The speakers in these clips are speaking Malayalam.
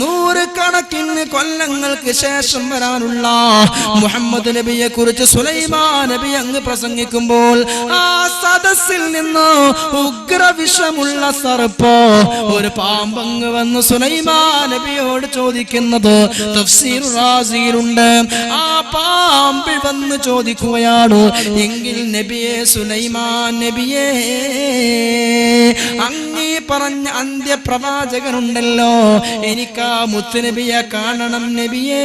നൂറുകണക്കിന് കൊല്ലങ്ങൾക്ക് ശേഷം വരാനുള്ള മുഹമ്മദ് നബിയെ കുറിച്ച് സുലൈമാൻ നബി അങ്ങ് പ്രസംഗിക്കുമ്പോൾ ആ സദസ്സിൽ നിന്ന് ഉഗ്രവിഷമുള്ള സർപ്പോ ഒരു പാമ്പങ്ങ് വന്ന് സുലൈമാൻ നബിയോട് ചോദിക്കുന്നത് തഫ്സീർ ആ പാമ്പിൽ വന്ന് ചോദിക്കുകയാണ് എങ്കിൽ നബിയെ സുലൈമാൻ നബിയേ അങ്ങീ പറഞ്ഞ അന്ത്യപ്രവാചകനുണ്ടല്ലോ. എനിക്ക് ആ മുത്തുനബിയെ കാണണം നബിയേ.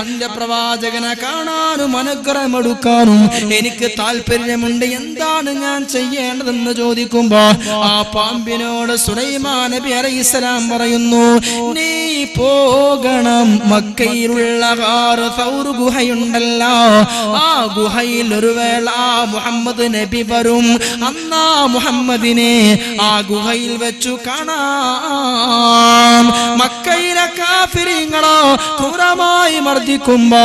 അന്ത്യപ്രവാചകനെ കാണാനും അനുഗ്രഹമെടുക്കാനും എനിക്ക് താല്പര്യമുണ്ട് എന്താണ് ഞാൻ ചെയ്യേണ്ടതെന്ന് ചോദിക്കുമ്പോ ആ പാമ്പിനോട് സുലൈമാ നബി അലൈഹിസ്സലാം പറയുന്നു നീ പോകണം. മക്കയിലുള്ള ഗുഹയുണ്ടല്ലോ. ആ ഗുഹയിൽ ഒരു വേള മുഹമ്മദ് നബി വരും. അന്നാ മുഹമ്മദിനെ ആ ഗുഹയിൽ വെച്ചു കാണാം. മർദ്ദിക്കുമ്പോ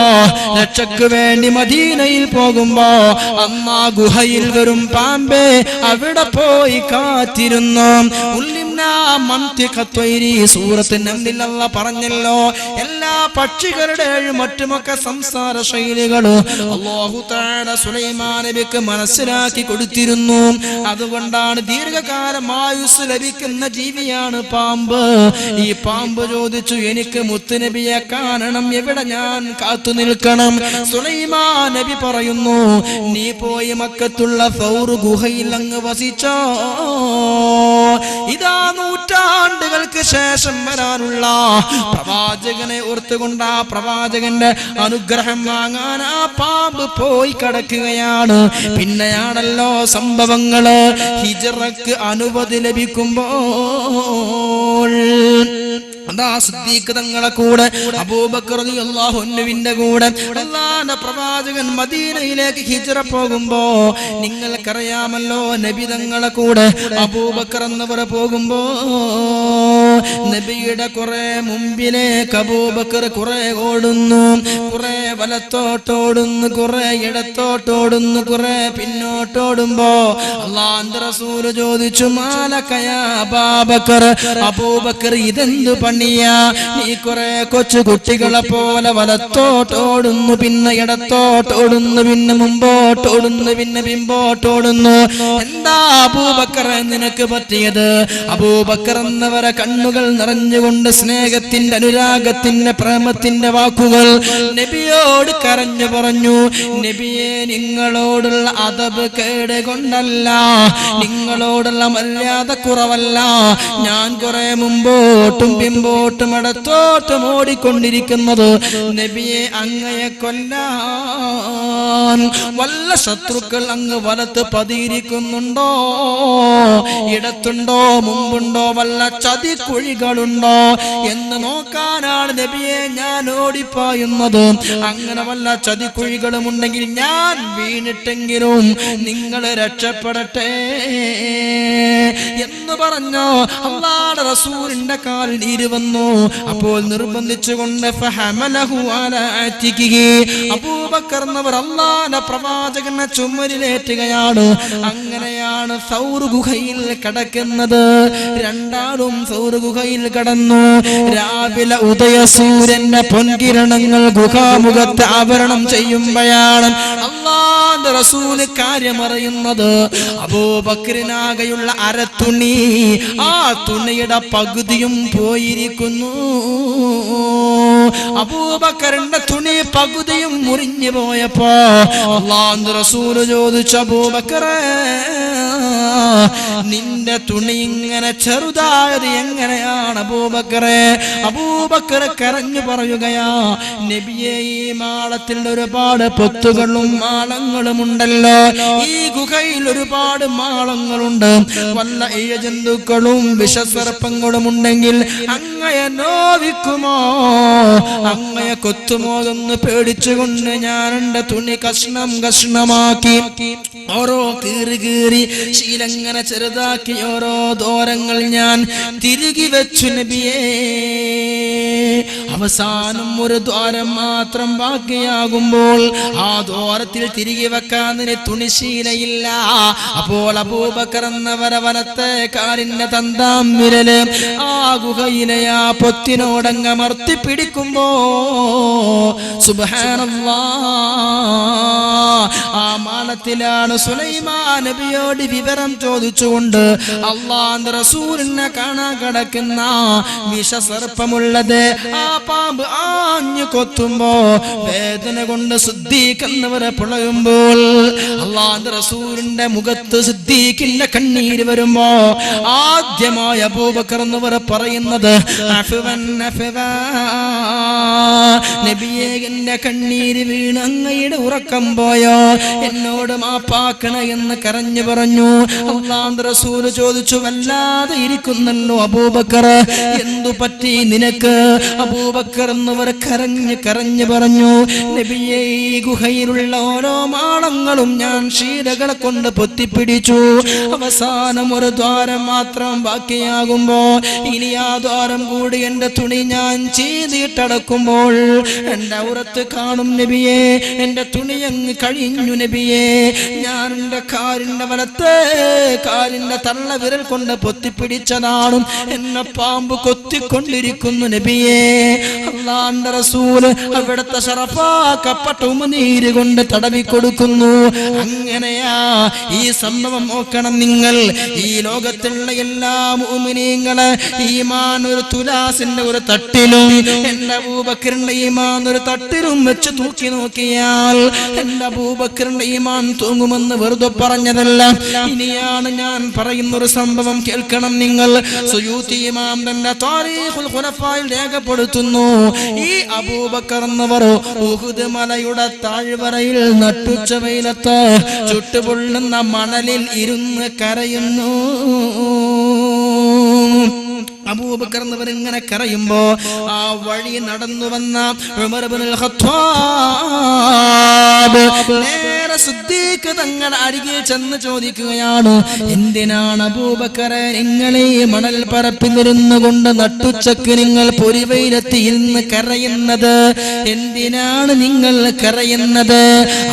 രക്ഷക്ക് വേണ്ടി മദീനയിൽ പോകുമ്പോ അമ്മ ഗുഹയിൽ വരും പാമ്പേ അവിടെ പോയി കാത്തിരുന്നു. ഉള്ളിന്നാ മന്തിഖത്വൈരി സൂറത്ത് നന്ദിലല്ല പറഞ്ഞല്ലോ എല്ലാ പക്ഷികളുടെയും മറ്റുമൊക്കെ സംസാര ശൈലികൾ അല്ലാഹു തആല സുലൈമാൻ നബിക്ക് മനസ്സിലാക്കി കൊടുത്തിരുന്നു. അതുകൊണ്ടാണ് ദീർഘകാലം ആയുസ് ലഭിക്കുന്ന ജീവിയാണ് പാമ്പ്. ഈ പാമ്പ് ചോദിച്ചു എനിക്ക് മുത്തുനബിയെ കാണണം എവിടെ ഞാൻ കാത്തു നിൽക്കണം. സുലൈമാൻ നബി പറയുന്നു നീ പോയി മക്കത്തുള്ള സൗർ ഗുഹയിൽ അങ്ങ് വസിച്ചോ. ഇതാ നൂറ്റാണ്ടുകൾക്ക് ശേഷം വരാനുള്ള പ്രവാചകനെ ഓർത്തുകൊണ്ട് ആ പ്രവാചകന്റെ അനുഗ്രഹം വാങ്ങാൻ ആ പാമ്പ് പോയി കിടക്കുകയാണ്. പിന്നെയാണല്ലോ സംഭവങ്ങൾ. ഹിജറക്ക് അനുമതി ലഭിക്കുമ്പോൾ അതാ സിദ്ദീഖ് തങ്ങളെ കൂടെ അള്ളാഹുവിന്റെ കൂടെ. അള്ളാന്റെ പ്രവാചകൻ മദീനയിലേക്ക് ഹിജറ പോകുമ്പോ നിങ്ങൾക്കറിയാമല്ലോ നബി തങ്ങളെ കൂടെ അബൂബക്കർ എന്നവരെ പോകുമ്പോ നബിയുടെ കുറെ മുമ്പിലെ കബൂബക്കർ കുറെ ഓടുന്നു കുറെ വലത്തോട്ടോടുന്നു കുറെ ഇടത്തോട്ടോടുന്നു കുറെ പിന്നോട്ടോടുമ്പോ അള്ളാന്റെ റസൂൽ ചോദിച്ചു മാലക്കയാ അബാബക്കർ ഇതെന്തു പണിയാ? നീ കുറെ കൊച്ചു കുട്ടികളെ പോലെ വലത്തോട്ടോടുന്നു പിന്നെ ഇടത്തോട്ടോടുന്നു പിന്നെ മുമ്പോട്ടോടുന്നു പിന്നെ പിമ്പോട്ടോടുന്നു. എന്താ അബൂബക്കർ നിനക്ക് പറ്റിയത്? അബൂബക്കർ എന്നവരെ കണ്ണുകൾ നിറഞ്ഞുകൊണ്ട് സ്നേഹത്തിന്റെ അനുരാഗത്തിന്റെ പ്രേമത്തിന്റെ വാക്കുകൾ നബിയോട് കരഞ്ഞു പറഞ്ഞു നബിയെ നിങ്ങളോടുള്ള അതബ് കേട് കൊണ്ടല്ല നിങ്ങളോടുള്ള മര്യാദ കുറവല്ല. ഞാൻ കുറെ മുമ്പോട്ടും പിമ്പോട്ടും ഇടത്തോട്ടും ഓടിക്കൊണ്ടിരിക്കുന്നത് നബിയെ അങ്ങയെ കൊല്ലാൻ വല്ല ശത്രുക്കൾ അങ്ങ് വലത്ത് പതിയിരിക്കുന്നുണ്ടോ? ഇടത്തുണ്ടോ മുമ്പുണ്ടോ വല്ല ചതിക്കുഴികളുണ്ടോ എന്ന് നോക്കാനാണ് നബിയെ ഞാൻ ഓടിപ്പായുന്നത്. അങ്ങനെ വല്ല ചതിക്കുഴികളും ഉണ്ടെങ്കിൽ ഞാൻ വീണിട്ടെങ്കിലും നിങ്ങൾ രക്ഷപ്പെടട്ടെ എന്ന് പറഞ്ഞോ. അള്ളാടെ റസൂലിന്റെ കാലിൽ നീര് വന്നു. അപ്പോൾ നിർബന്ധിച്ചുകൊണ്ട്. അബൂബക്കർ എന്നവർ അള്ളാന്റെ പ്രവാചകനെ ചുമരിലേറ്റുകയാണ്. അങ്ങനെയാണ് സൗർ ഗുഹയിൽ കിടക്കുന്നത്. രണ്ടാളും സൗർ കടന്നു. രാവിലെ ഉദയസൂര്യന്റെ പൊൻകിരണങ്ങൾ ഗുഹാമുഖത്ത് ആവരണം ചെയ്യുമ്പോഴാണ് അള്ളാന്റെ റസൂൽ കാര്യമറിയുന്നത്. അബൂബക്കറിനാകെയുള്ള അരത്തുണി ആ തുണിയുടെ പകുതിയും പോയിരിക്കുന്നു. അബൂബക്കറിന്റെ തുണി പകുതിയും മുറിഞ്ഞു പോയപ്പോ അള്ളാന്റെ റസൂൽ ചോദിച്ചു അബൂബക്കറേ നിന്റെ തുണി ഇങ്ങനെ ചെറുതായത് എങ്ങനെയാണ് അബൂബക്കറെ? അബൂബക്കറെ കരഞ്ഞു പറയുകയാ നബിയെ ഈ മാളത്തിൽ ഒരുപാട് പൊത്തുകളും മാളങ്ങളും ഉണ്ടല്ലോ. ഈ ഗുഹയിൽ ഒരുപാട് മാളങ്ങളുണ്ട്. വല്ല ഇഴജന്തുക്കളും വിഷസർപ്പങ്ങളും ഉണ്ടെങ്കിൽ അങ്ങയെ നോവിക്കുമോ? അങ്ങയെ കൊത്തുമോ എന്ന് പേടിച്ചുകൊണ്ട് ഞാൻ എന്റെ തുണി കഷ്ണം കഷ്ണമാക്കി ഓരോ കീറി കീറി ശീല തുണിശീലങ്ങനെ ചെറുതാക്കി ഓരോ ദോരങ്ങൾ ഞാൻ തിരികെ വെച്ചു നബിയേ. അവസാനം ഒരു ദ്വാരം മാത്രം ബാക്കിയാകുമ്പോൾ ആ ദ്വാരത്തിൽ തിരികെ വെക്കാതിന് തുണിശീലയില്ല അപ്പോൾ അബൂബക്കർ എന്നവരെ കാലിന്റെ തന്താം വിരൽ ആ ഗുഹയിലെ ആ പൊത്തിനോടങ്ങമർത്തി പിടിക്കുമ്പോ സുബ്ഹാനല്ലാ ആ മാളത്തിലാണ് സുലൈമാ നബിയോട് വിവരം ചോദിച്ചുകൊണ്ട് അള്ളാന്റെ റസൂലിനെ കാണാൻ കിടക്കുന്ന വിഷസർപ്പമുള്ളത് ആ പാമ്പ് ആഞ്ഞു കൊത്തുമ്പോ വേദന കൊണ്ട് സിദ്ദീഖെന്നവരെ പുളയുമ്പോൾ അള്ളാന്റെ റസൂലിന്റെ മുഖത്ത് സിദ്ദീഖിന്റെ കണ്ണീര് വരുമ്പോ ആദ്യമായ അബൂബക്കർ എന്നവർ പറയുന്നത്. നബിയെ കണ്ണീര് വീണ് അങ്ങയുടെ ഉറക്കം പോയോ എന്നോട് മാപ്പാക്കണ എന്ന് കരഞ്ഞു പറഞ്ഞു അള്ളാന്റെ റസൂൽ ചോദിച്ചു വല്ലാതെ ഇരിക്കുന്നല്ലോ അബൂബക്കർ? എന്തു പറ്റി നിനക്ക്? അബൂബക്കർ എന്നവർ കരഞ്ഞ് കരഞ്ഞു പറഞ്ഞു നബിയെ ഗുഹയിലുള്ള ഓരോ മാളങ്ങളും ഞാൻ ക്ഷീരകളെ കൊണ്ട് പൊത്തിപ്പിടിച്ചു. അവസാനം ഒരു ദ്വാരം മാത്രം ബാക്കിയാകുമ്പോ ഇനി ആ ദ്വാരം കൂടി എന്റെ തുണി ഞാൻ ചെയ്തിട്ടടക്കുമ്പോൾ എന്റെ ഔറത്ത് കാണും നബിയെ എന്റെ തുണി അങ്ങ് കഴിഞ്ഞു നബിയെ. ഞാൻ എന്റെ കാലിന്റെ വലത്തെ കാലിന്റെ തള്ള വിരൽ കൊണ്ട് പൊത്തിപ്പിടിച്ചതാണ് എന്നെ പാമ്പ് കൊത്തിക്കൊണ്ടിരിക്കുന്നു നബിയേ. അള്ളാന്റെ അവിടുത്തെ ശറഫാക്കപ്പെട്ട ഉമനീര് കൊണ്ട് തടവി കൊടുക്കുന്നു അങ്ങനെയാ ഈ സംഭവം നോക്കണം നിങ്ങൾ. ഈ ലോകത്തുള്ള എല്ലാ മുഅ്മിനീങ്ങളെ ഈമാൻ ഒരു തുലാസിന്റെ ഒരു തട്ടിലും എന്റെ അബൂബക്കറിന്റെ ഈമാൻ ഒരു തട്ടിലും വെച്ച് തൂക്കി നോക്കിയാൽ എന്റെ അബൂബക്കറിന്റെ ഈമാൻ തൂങ്ങുമെന്ന് വെറുതെ പറഞ്ഞതല്ല. ഇനിയാണ് ഞാൻ പറയുന്ന ഒരു സംഭവം കേൾക്കണം നിങ്ങൾ. രേഖപ്പെടുത്തുന്നു. ഈ അബൂബക്കർ എന്നവർ മലയുടെ താഴ്വരയിൽ നട്ടുച്ച വെയിലത്ത് ചുട്ടുപൊള്ളുന്ന മണലിൽ ഇരുന്ന് കരയുന്നു. അബൂബക്കർ എന്നവർ ഇങ്ങനെ കരയുമ്പോ ആ വഴി നടന്നു വന്ന ഉമർ ഖത്താബ് നേരെ സിദ്ദീഖ് തങ്ങൾ അരികെ ചെന്ന് ചോദിക്കുകയാണ് എന്തിനാണ് അബൂബക്കറെ നിങ്ങളെ മണൽ പരപ്പിലിരുന്നു കൊണ്ട് നട്ടുച്ചക്ക് നിങ്ങൾ പൊരിവയിലെത്തി ഇന്ന് കരയുന്നത്? എന്തിനാണ് നിങ്ങൾ കരയുന്നത്?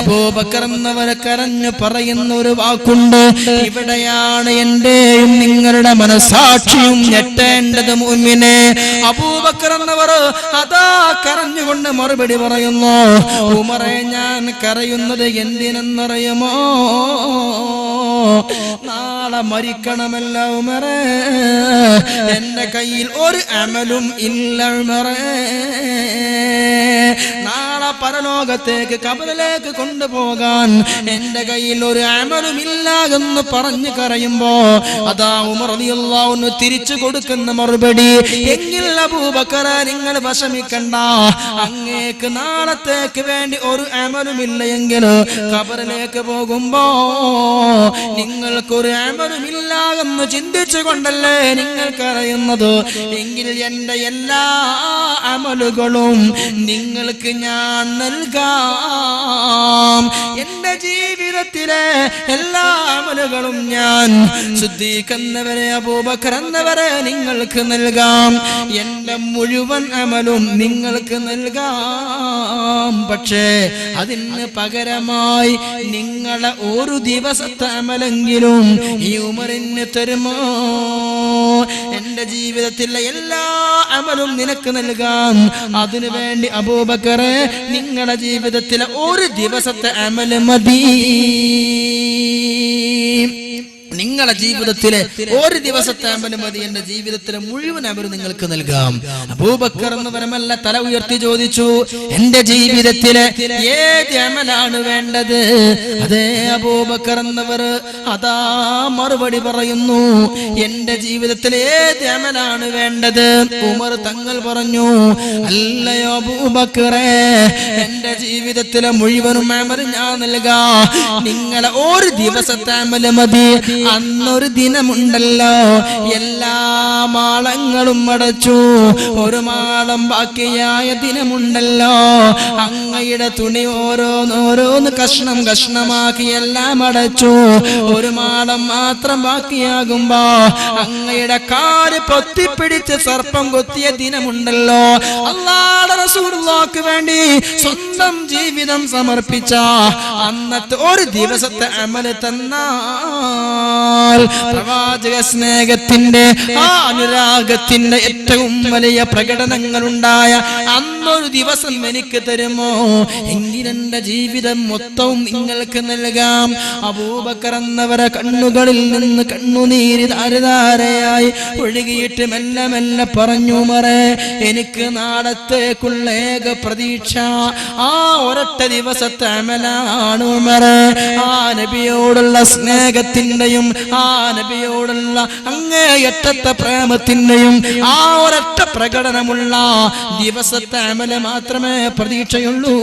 അബൂബക്കർ എന്നവരെ കരഞ്ഞു പറയുന്ന ഒരു വാക്കുണ്ട് ഇവിടെയാണ് എന്റെയും നിങ്ങളുടെ മനസാക്ഷിയും ഞെട്ടേണ്ടത് മുമ്മിനെ അബൂബക്കർ എന്നവർ അതാ കരഞ്ഞുകൊണ്ട് മറുപടി പറയുന്നു ഉമറെ ഞാൻ കരയുന്നത് എന്തിനെന്നറിയുമോ? നാളെ മരിക്കണമല്ല ഉമറേ. എന്റെ കയ്യിൽ ഒരു അമലും ഇല്ല ഉമറേ. നാളെ പരലോകത്തേക്ക് കബലിലേക്ക് കൊണ്ടുപോകാൻ എന്റെ കയ്യിൽ ഒരു അമലുമില്ല എന്ന് പറഞ്ഞു കരയുമ്പോ അതാ ഉമർ ഒന്ന് തിരിച്ചു കൊടുക്കുന്ന മറുപടി എങ്കിൽ അബൂബക്കറ നിങ്ങൾ വിഷമിക്കണ്ട. അങ്ങേക്ക് നാളത്തേക്ക് വേണ്ടി ഒരു അമലുമില്ലെങ്കിൽ കബറിലേക്ക് പോകുമ്പോ നിങ്ങൾക്കൊരു അമലുമില്ല എന്ന് ചിന്തിച്ചു കൊണ്ടല്ലേ നിങ്ങൾക്കറിയുന്നത്? എങ്കിൽ എന്റെ എല്ലാ അമലുകളും നിങ്ങൾക്ക് ഞാൻ നൽകാം. എന്റെ ജീവിതത്തിലെ എല്ലാ അമലുകളും ഞാൻ ശുദ്ധീകരിക്കുന്നവരെ അബൂബക്കർ എന്നവരെ നിങ്ങൾക്ക് നൽകാം. എന്റെ മുഴുവൻ അമലും നിങ്ങൾക്ക് നൽകാം. പക്ഷേ അതിന് പകരമായി നിങ്ങളെ ഒരു ദിവസത്തെ അമലെങ്കിലും ഈ ഉമറിന് തരുമോ? എന്റെ ജീവിതത്തിലെ എല്ലാ അമലും നിനക്ക് നൽകാം. അതിനു വേണ്ടി അബൂബക്കറെ നിങ്ങളുടെ ജീവിതത്തിലെ ഒരു ദിവസത്തെ അമൽ മതി. നിങ്ങളുടെ ജീവിതത്തിലെ ഒരു ദിവസത്തെ അനുമതി മതി. എന്റെ ജീവിതത്തിലെ മുഴുവൻ അവർ നിങ്ങൾക്ക് നൽകാം. അബൂബക്കർ എന്ന് പരമല്ല തല ഉയർത്തി ചോദിച്ചു എന്റെ ജീവിതത്തിലെ ഏത് അമലാണ് വേണ്ടത്? അതേ അബൂബക്കർ എന്നവർ അതാ മറുപടി പറയുന്നു എന്റെ ജീവിതത്തിലെ ഏത് അമലാണ് വേണ്ടത്? ഉമർ തങ്ങൾ പറഞ്ഞു അല്ലയോ അബൂബക്കറെ എന്റെ ജീവിതത്തിലെ മുഴുവനും അമൽ ഞാൻ നൽകാം. നിങ്ങളെ ഒരു ദിവസത്തെ അമൽ മതി. അന്നൊരു ദിനമുണ്ടല്ലോ. എല്ലാ മാളങ്ങളും അടച്ചു. ഒരു മാളം ബാക്കിയായ ദിനമുണ്ടല്ലോ. അങ്ങയുടെ തുണി ഓരോന്നോരോന്ന് കഷ്ണം കഷ്ണമാക്കി എല്ലാം അടച്ചു. ഒരു മാളം മാത്രം ബാക്കിയാകുമ്പോ അങ്ങയുടെ കാൽ പൊത്തിപ്പിടിച്ച് സർപ്പം കൊത്തിയ ദിനമുണ്ടല്ലോ. അള്ളാടെ വേണ്ടി സ്വന്തം ജീവിതം സമർപ്പിച്ച അന്നത്തെ ഒരു ദിവസത്തെ അമല അമൽ പ്രവാചക സ്നേഹത്തിന്റെ ആ അനുരാഗത്തിന്റെ ഏറ്റവും വലിയ പ്രകടനങ്ങൾ ഉണ്ടായ അന്നൊരു ദിവസം എനിക്ക് തരുമോ? എങ്കിലെന്റെ ജീവിതം മൊത്തവും നിങ്ങൾക്ക് നൽകാം. അബൂബക്കർ എന്നവരെ കണ്ണുകളിൽ നിന്ന് കണ്ണുനീര് ധാരധാരയായി ഒഴുകിയിട്ട് മെല്ലെ മെല്ലെ പറഞ്ഞു മറേ എനിക്ക് നാളത്തേക്കുള്ള ഏക പ്രതീക്ഷ. ആ ഒരൊറ്റ ദിവസത്തെ അമലാണ് മറേ ആ നബിയോടുള്ള സ്നേഹത്തിന്റെയും ആ നബിയോടുള്ള അങ്ങേയറ്റത്തെ പ്രേമത്തിന്റെയും ആ ഒരൊറ്റ പ്രകടനമുള്ള ദിവസത്തെ അമല മാത്രമേ പ്രതീക്ഷയുള്ളൂ.